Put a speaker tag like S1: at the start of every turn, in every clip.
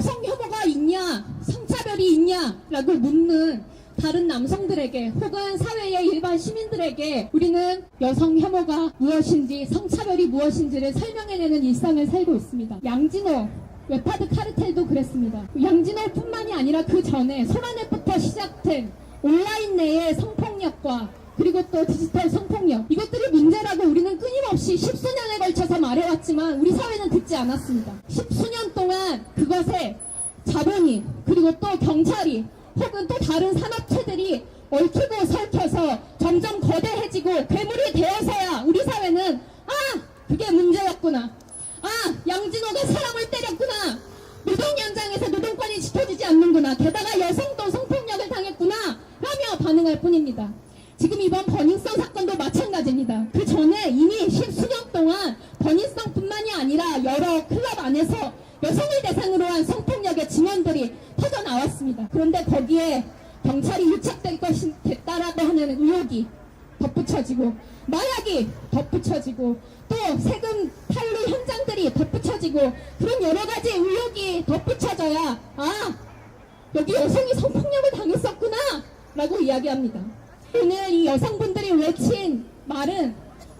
S1: 성혐오가 있냐, 성차별이 있냐라고 묻는 다른 남성들에게 혹은 사회의 일반 시민들에게 우리는 여성 혐오가 무엇인지 성차별이 무엇인지를 설명해내는 일상을 살고 있습니다. 양진호 웹하드 카르텔도 그랬습니다. 양진호뿐만이 아니라 그 전에 소란에부터 시작된 온라인 내의 성폭력과 그리고 또 디지털 성폭력 이것들이 문제라고 우리는 끊임없이 십수년에 걸쳐서 말해왔지만 우리 사회는 듣지 않았습니다. 십수년 동안 그것에 자본이 그리고 또 경찰이 혹은 또 다른 산업체들이 얽히고 설켜서 점점 거대해지고 괴물이 되어서야 우리 사회는 아 그게 문제였구나. 아 양진호가 사람을 때렸구나. 노동 현장에서 노동권이 지켜지지 않는구나. 게다가 여성도 성폭력을 당했구나 하며 반응할 뿐입니다 지금 이번 버닝썬 사건도 마찬가지입니다 그 전에 이미 십수년 동안 버닝썬뿐만이 아니라 여러 클럽 안에서 여성을 대상으로 한 성폭력의 증언들이 터져 나왔습니다. 그런데 거기에 경찰이 유착될 것이 됐다라고 하는 의혹이 덧붙여지고 마약이 덧붙여지고 또 세금 탈루 현장들이 덧붙여지고 그런 여러 가지 의혹이 덧붙여져야 아 여기 여성이 성폭력을 당했었구나 라고 이야기합니다. 오늘 이 여성분들이 외친 말은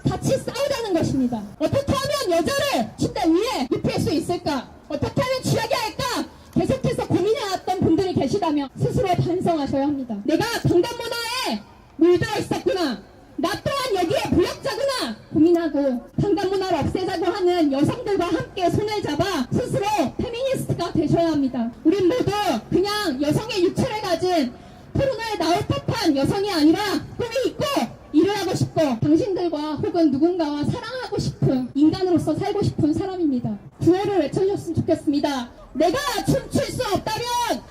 S1: 같이 싸우자는 것입니다. 어떻게 하면 여자를 침대 위에 눕힐 수 있을까? 어떻게 하면 취하게 할까? 계속해서 고민해왔던 분들이 계시다면 스스로 반성하셔야 합니다. 내가 강단 문화에 물들어 있었구나. 나 또한 여기에 부역자구나 고민하고 강단 문화를 없애자고 하는 여성들과 함께 손을 잡아 스스로 페미니스트가 되셔야 합니다. 우린 모두 그냥 여성의 유체를 가진 코로나에 나올 법한 여성이 아니라 꿈이 있고 일을 하고 싶고 당신들과 혹은 누군가와 사랑하고 싶은 인간으로서 살고 싶은 사람입니다. 구호를 외쳐주셨으면 좋겠습니다. 내가 춤출 수 없다면